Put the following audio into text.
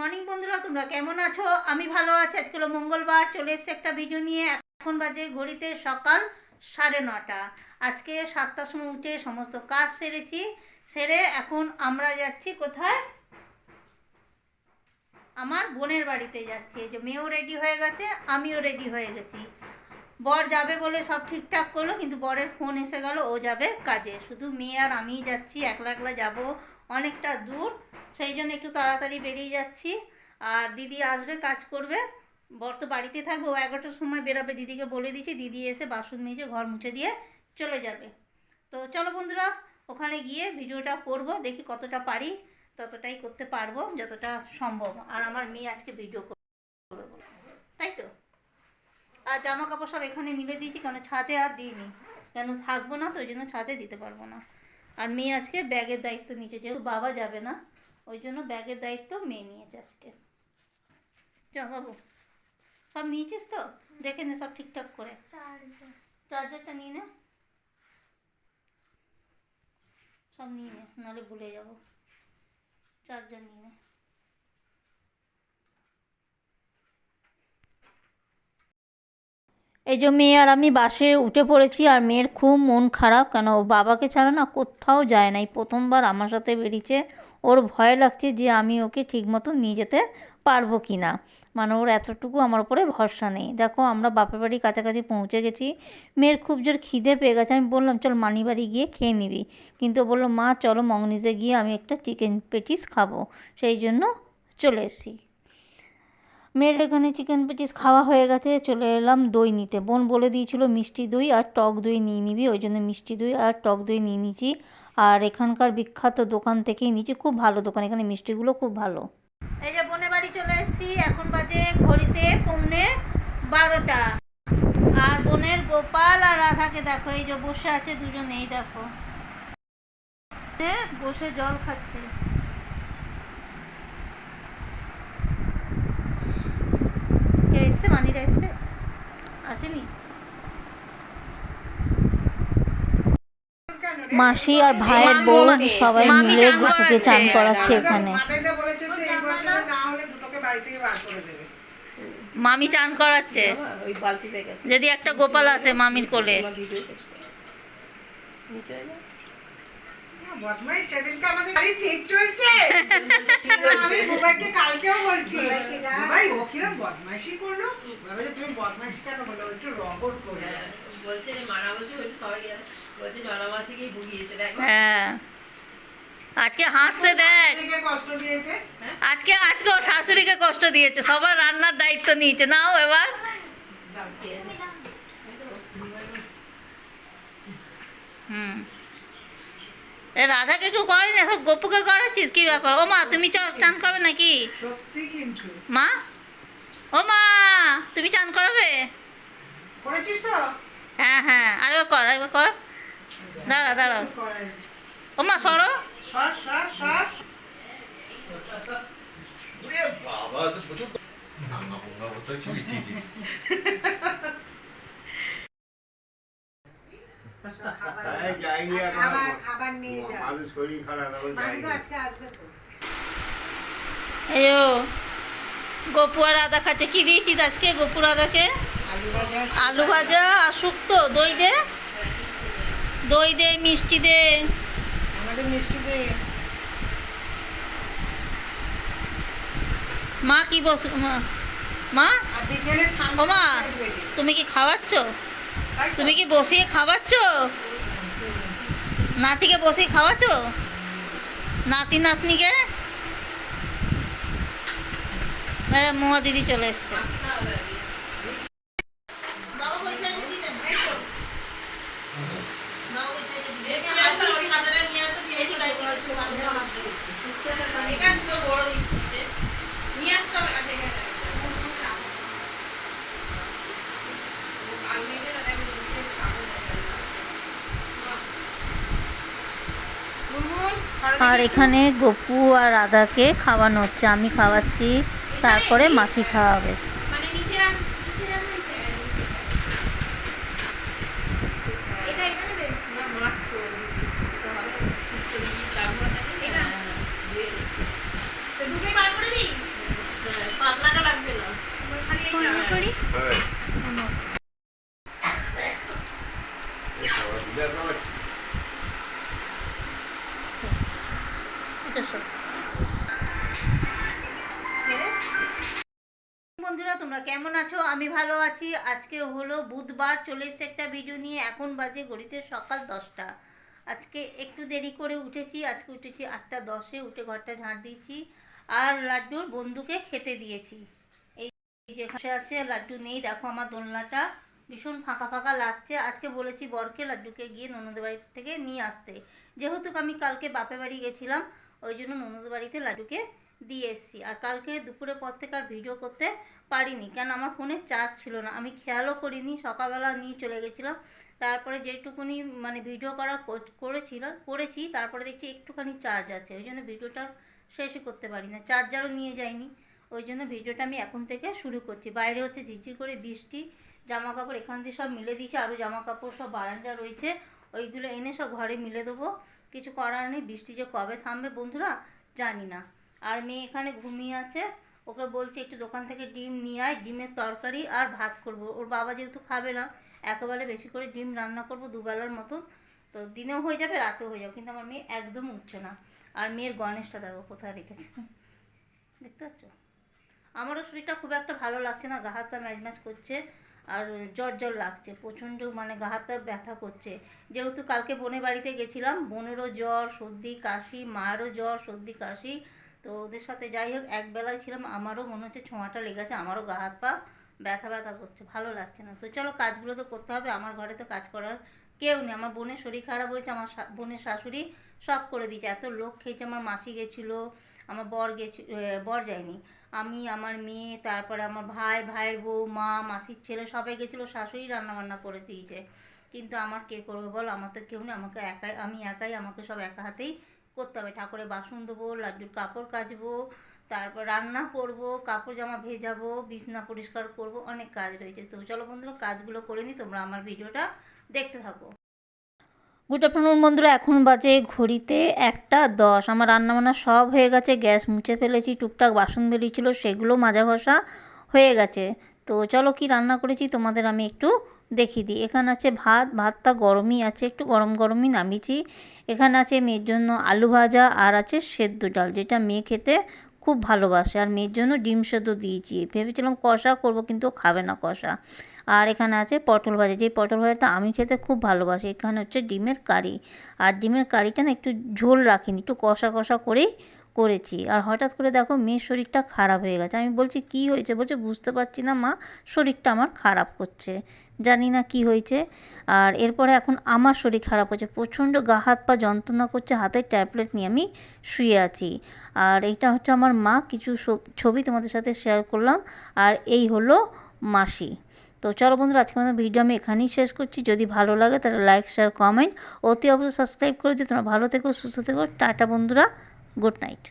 Morning বন্ধুরা, তোমরা কেমন আছো? আমি ভালো আছি। আজকে মঙ্গলবার, চলে এসেছে একটা ভিডিও নিয়ে। এখন বাজে ঘড়িতে সকাল সাড়ে নটা। আজকে সাতটার সময় উঠে সমস্ত কাজ সেরেছি। সেরে এখন আমরা যাচ্ছি কোথায়? আমার বোনের বাড়িতে যাচ্ছি। যে মেয়েও রেডি হয়ে গেছে, আমিও রেডি হয়ে গেছি। বর যাবে বলে সব ঠিকঠাক করল, কিন্তু বরের ফোন এসে গেল, ও যাবে কাজে। শুধু মেয়ে আর আমিই যাচ্ছি, একলা একলা যাব। অনেকটা দূর, সেই জন্য একটু তাড়াতাড়ি বেরিয়ে যাচ্ছি। আর দিদি আসবে, কাজ করবে। বর তো বাড়িতে থাকবে, ও এগারোটার সময় বেরোবে। দিদিকে বলে দিচ্ছি, দিদি এসে বাসন মেজে, ঘর মুছে দিয়ে চলে যাবে। তো চলো বন্ধুরা, ওখানে গিয়ে ভিডিওটা করব, দেখি কতটা পারি, ততটাই করতে পারব, যতটা সম্ভব। আর আমার মেয়ে আজকে ভিডিও করবে। তাই তো? আর জামা কাপড় সব এখানে মিলে দিয়েছি, কেন ছাদে আর দিইনি। কেন থাকব না তো, ওই জন্য ছাদে দিতে পারব না। আর মেয়ে আজকে ব্যাগের দায়িত্ব নিয়েছে যেহেতু বাবা যাবে না ওই জন্য ব্যাগের দায়িত্ব মেয়ে নিয়েছে আজকে। চ বাবু সব নিয়েছিস তো? দেখে নে সব ঠিকঠাক করে। চার্জারটা নিয়ে নে। সব নিয়ে নে নাহলে ভুলে যাব। চার্জার নিয়ে নে। এই যে মেয়ে আর আমি বাসে উঠে পড়েছি আর মেয়ের খুব মন খারাপ কেন? বাবাকে ছাড়া না কোথাও যায় না এই প্রথমবার আমার সাথে বেরিয়েছে। ওর ভয় লাগছে যে আমি ওকে ঠিক মতো নিয়ে যেতে পারব কি না মানে ওর এতটুকু আমার উপরে ভরসা নেই। দেখো, আমরা বাপের বাড়ি কাছাকাছি পৌঁছে গেছি। মেয়ের খুব জোর খিদে পেয়ে গেছে। আমি বললাম, চল মানি বাড়ি গিয়ে খেয়ে নিবি। কিন্তু বলল, মা, চলো মংনিজে গিয়ে আমি একটা চিকেন পেটিস খাব। সেই জন্য চলে এসেছি। মেয়ের এখানে চিকেন পেটিস খাওয়া হয়ে গেছে, চলে এলাম দই নিতে। বোন বলে দিয়েছিল মিষ্টি দই আর টক দই নিয়ে নিবি, ওই জন্য মিষ্টি দই আর টক দই নিয়ে নিয়েছি। আর এখানকার বিখ্যাত দোকান থেকেই নিয়েছি, খুব ভালো দোকান, এখানে মিষ্টিগুলো খুব ভালো। এই যে বোনের বাড়ি চলে এসেছি, এখন বাজে ঘড়িতে পৌনে বারোটা। আর বোনের গোপাল আর রাধাকে দেখো, এই যে বসে আছে দুজনে এই দেখো বসে জল খাচ্ছে। কে এসছে মানিরা এসছে আসেনি? মাসি আর ভাইয়ের বউ সবাই মিলে চান করাচ্ছে। চান করাচ্ছে এখানে। মামি চান করাচ্ছে। যদি একটা গোপাল আসে মামির কোলে। হয়ে যাও। না, বদমাইশ সেদিনকে আমাদের গাড়ি ঠিক চলছে। আমি বুবাইকে কালকেও বলছি। বুবাই ও কিরম বদমাইশি করল? ভাবে যে তুমি বদমাইশি কেন বলো একটু রগর করল। হ্যাঁ, বলছে যে মানা বলছে ওইটা সবাই বলছে জনমাসে গিয়ে ভুগিয়েছে দেখো। হ্যাঁ। আজকে হাসছে দেখ। কষ্ট দিয়েছে? আজকে আজকে ওর শাশুড়িকে কষ্ট দিয়েছে। সবার রান্নার দায়িত্ব নিয়েছে। নাও এবার। হুম। রাধাকে কেউ করে না সব গপুকে করাচ্ছিস কি ব্যাপার? ও মা তুমি চ- চান করবে নাকি? মা? ও মা তুমি চান করাবে? করেছিস হ্যাঁ হ্যাঁ আরেকবার কর আরেকবার কর। দাঁড়া দাঁড়াও ও মা সরো। সর সর সর। বাবা তো প্রচুর ভাঙা এও গপু আর আদা খাচ্ছে। কি দিয়েছিস আজকে গপু রাধাকে? আলু ভাজা আলু ভাজা। আর শুক্তো। দই দে। দই দে মিষ্টি দে। মিষ্টি দে। মা কি বস মা মা? ও মা তুমি কি খাওয়াচ্ছ? তুমি কি বসিয়ে খাওয়াচ্ছ? নাতিকে বসিয়ে খাওয়াচ্ছ? নাতি নাতনিকে? এ, মোয়া দিদি চলে এসছে। আর এখানে গপু আর রাধাকে খাওয়ানো হচ্ছে। আমি খাওয়াচ্ছি তারপরে মাসি খাওয়াবে। কেমন আছো? আমি ভালো আছি। আজকে হলো বুধবার চলে এসেছে একটা ভিডিও নিয়ে এখন বাজে ঘড়িতে সকাল দশটা। আজকে একটু দেরি করে উঠেছি। আজকে উঠেছি আটটা দশে, উঠে ঘরটা ঝাঁট দিয়েছি। আর লাড্ডুর বন্ধুকে খেতে দিয়েছি। এই যে আছে, লাড্ডু নেই। দেখো আমার দোলনাটা ভীষণ ফাঁকা ফাঁকা লাগছে। আজকে বলেছি বরকে লাড্ডুকে গিয়ে ননদের বাড়ি থেকে নিয়ে আসতে। যেহেতু আমি কালকে বাপের বাড়ি গেছিলাম, ওই জন্য ননদের বাড়িতে লাড্ডুকে দিয়ে এসেছি। আর কালকে দুপুরের পর থেকে আর ভিডিও করতে পারিনি। কেন? আমার ফোনে চার্জ ছিল না। আমি খেয়ালও করিনি। সকালবেলা নিয়ে চলে গেছিলাম। তারপরে যেটুকুনি মানে ভিডিও করা কর- করেছিলাম করেছি, তারপরে দেখছি একটুখানি চার্জ আছে। ওই জন্য ভিডিওটা শেষই করতে পারি না চার্জারও নিয়ে যাইনি। ওই জন্য ভিডিওটা আমি এখন থেকে শুরু করছি। বাইরে হচ্ছে ঝিরঝির করে বৃষ্টি জামা কাপড় এখান দিয়ে সব মিলে দিয়েছি। আরও জামা কাপড় সব বারান্দা রয়েছে। ওইগুলো এনে সব ঘরে মিলে দেবো। কিছু করার নেই। বৃষ্টি যে কবে থামবে বন্ধুরা জানি না। আর মেয়ে এখানে ঘুমিয়ে আছে। ওকে বলছি, একটু দোকান থেকে ডিম নিয়ে আয়, ডিমের তরকারি আর ভাত করব। ওর বাবা যেহেতু খাবে না, একেবারে বেশি করে ডিম রান্না করব দুবেলার মতো। তো দিনেও হয়ে যাবে, রাতেও হয়ে যাবে। কিন্তু আমার মেয়ে একদম উঠছে না। আর মেয়ের গণেশটা দেখো কোথায় রেখেছে। দেখতে পাচ্ছ? আমারও শরীরটা খুব একটা ভালো লাগছে না। গা হাত পা ম্যাজ করছে আর জ্বর জ্বর লাগছে। প্রচণ্ড মানে গা হাত পা ব্যথা করছে। যেহেতু কালকে বোনের বাড়িতে গেছিলাম, বোনেরও জ্বর, সর্দি, কাশি, মায়েরও জ্বর, সর্দি, কাশি। তো ওদের সাথে যাই হোক এক বেলায় ছিলাম, আমারও মনে হচ্ছে ছোঁয়াটা লেগেছে, আমারও গা হাত পা ব্যথা ব্যথা করছে, ভালো লাগছে না। তো চলো, কাজগুলো তো করতে হবে, আমার ঘরে তো কাজ করার কেউ নেই, আমার বোনের শরীর খারাপ হয়েছে, আমার বোনের শাশুড়ি সব করে দিয়েছে, এত লোক খেয়েছে, আমার মাসি গেছিল, আমার বর গেছি বর যায়নি, আমি, আমার মেয়ে, তারপরে আমার ভাই, ভাইয়ের বউ, মা, মাসির ছেলে সবাই গেছিল, শাশুড়ি রান্না বান্না করে দিয়েছে, কিন্তু আমার কে করবে বল, আমার তো কেউ নেই, আমাকে একাই, আমি একাই, আমাকে সব একা হাতেই করতে হবে ঠাকুরের বাসন দেবো লাড্ডুর কাপড় কাচবো, তারপর রান্না করব, কাপড় জামা ভেজাবো, বিছনা পরিষ্কার করব, অনেক কাজ রয়েছে। তো চলো বন্ধুরা, কাজগুলো করে নিই, তোমরা আমার ভিডিওটা দেখতে থাকো। গুড আফটারনুন বন্ধুরা, এখন বাজে ঘড়িতে একটা দশ। আমার রান্নাবান্না সব হয়ে গেছে, গ্যাস মুছে ফেলেছি, টুকটাক বাসন বেরিয়েছিল সেগুলো মাজা ঘষা হয়ে গেছে। তো চলো কি রান্না করেছি, তোমাদের আমি একটু দেখিয়ে দিই। এখানে আছে ভাত, ভাতটা গরমই আছে, একটু গরম গরমই নামিয়েছি। এখানে আছে মেয়ের জন্য আলু ভাজা আর আছে সেদ্ধ ডাল, যেটা মেয়ে খেতে খুব ভালোবাসে। আর মেয়ের জন্য ডিম সেদ্ধ দিয়েছি। ভেবেছিলাম কষা করব কিন্তু খাবে না কষা। আর এখানে আছে পটল ভাজা। যে পটল ভাজাটা আমি খেতে খুব ভালোবাসি, এখানে হচ্ছে ডিমের কারি। আর ডিমের কারিটা না একটু ঝোল রাখিনি, একটু কষা কষা করেই করেছি। আর হঠাৎ করে দেখো মেয়ের শরীরটা খারাপ হয়ে গেছে। আমি বলছি, কি হয়েছে? বলছে, বুঝতে পারছি না মা, শরীরটা আমার খারাপ করছে। জানি না কি হয়েছে। আর এরপরে এখন আমার শরীর খারাপ হচ্ছে প্রচণ্ড গা, হাত পা যন্ত্রণা করছে, হাতের ট্যাবলেট নিয়ে আমি শুয়ে আছি। আর এইটা হচ্ছে আমার মা, কিছু ছবি তোমাদের সাথে শেয়ার করলাম। আর এই হলো মাসি। তো চলো বন্ধুরা, আজকে আমাদের ভিডিও আমি এখানেই শেষ করছি। যদি ভালো লাগে তাহলে লাইক শেয়ার কমেন্ট অতি অবশ্যই সাবস্ক্রাইব করে দিও। তোমরা ভালো থেকো, সুস্থ থেকো। টাটা বন্ধুরা গুড নাইট